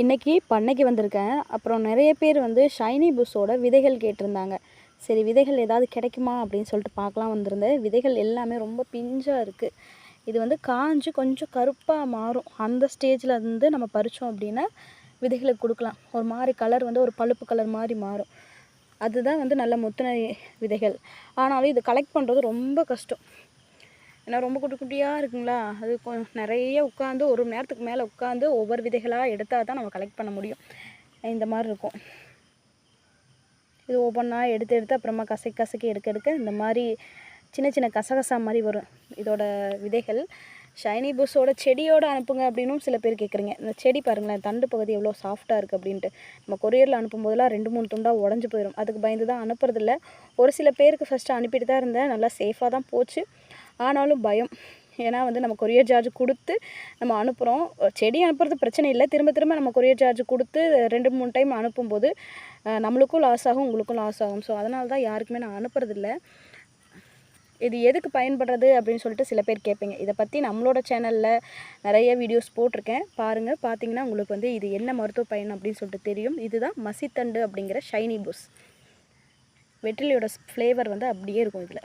இன்றைக்கி பண்ணைக்கு வந்திருக்கேன். அப்புறம் நிறைய பேர் வந்து ஷைனி புஷ்ஷோட விதைகள் கேட்டிருந்தாங்க. சரி விதைகள் ஏதாவது கிடைக்குமா அப்படின்னு சொல்லிட்டு பார்க்கலாம் வந்திருந்தேன். விதைகள் எல்லாமே ரொம்ப பிஞ்சாக இருக்குது இது வந்து காஞ்சு கொஞ்சம் கருப்பாக மாறும். அந்த ஸ்டேஜில் இருந்து நம்ம பறித்தோம் அப்படின்னா விதைகளுக்கு கொடுக்கலாம். ஒரு மாதிரி கலர் வந்து ஒரு பழுப்பு கலர் மாதிரி மாறும். அதுதான் வந்து நல்ல முத்தின விதைகள். ஆனாலும் இது கலெக்ட் பண்ணுறது ரொம்ப கஷ்டம். ஏன்னா ரொம்ப குட்டி குட்டியாக இருக்குங்களா? அது கொ- நிறைய உட்காந்து ஒரு மணி நேரத்துக்கு மேலே உட்காந்து ஒவ்வொரு விதைகளாக எடுத்தால் தான் நம்ம கலெக்ட் பண்ண முடியும். இந்த மாதிரி இருக்கும். இது ஒவ்வொன்றா எடுத்து எடுத்து அப்புறமா கசக்கி கசக்கி எடுக்க எடுக்க இந்த மாதிரி சின்ன சின்ன கசகசா மாதிரி வரும். இதோட விதைகள். ஷைனி புஷ்ஷோட செடியோட அனுப்புங்க அப்படின்னும் சில பேர் கேட்குறீங்க இந்த செடி பாருங்களேன் தண்டு பகுதி எவ்வளோ சாஃப்ட்டாக இருக்குது அப்படின்ட்டு. நம்ம கொரியரில் அனுப்பும்போதெல்லாம் ரெண்டு மூணு துண்டாக உடஞ்சி போயிடும் அதுக்கு பயந்து தான் அனுப்புறதில்ல. ஒரு சில பேருக்கு ஃபஸ்ட்டு அனுப்பிட்டு தான் இருந்தேன். நல்லா சேஃபாக தான் போச்சு. ஆனாலும் பயம். ஏன்னா வந்து நம்ம கொரியர் சார்ஜ் கொடுத்து நம்ம அனுப்புகிறோம் செடி அனுப்புறது பிரச்சனை இல்லை. திரும்ப திரும்ப நம்ம கொரியர் சார்ஜ் கொடுத்து ரெண்டு மூணு டைம் அனுப்பும்போது நம்மளுக்கும் லாஸ் ஆகும் உங்களுக்கும் லாஸ் ஆகும். ஸோ அதனால தான் யாருக்குமே நான் அனுப்புறதில்ல இது எதுக்கு பயன்படுறது அப்படின்னு சொல்லிட்டு சில பேர் கேட்பீங்க. இதை பற்றி நம்மளோட சேனலில் நிறைய வீடியோஸ் போட்டிருக்கேன். பாருங்கள் பார்த்தீங்கன்னா உங்களுக்கு வந்து இது என்ன மருத்துவ பயன் அப்படின்னு சொல்லிட்டு தெரியும். இதுதான் மசித்தண்டு அப்படிங்கிற ஷைனி புஷ் வெற்றிலையோட ஃப்ளேவர் வந்து அப்படியே இருக்கும் இதில்.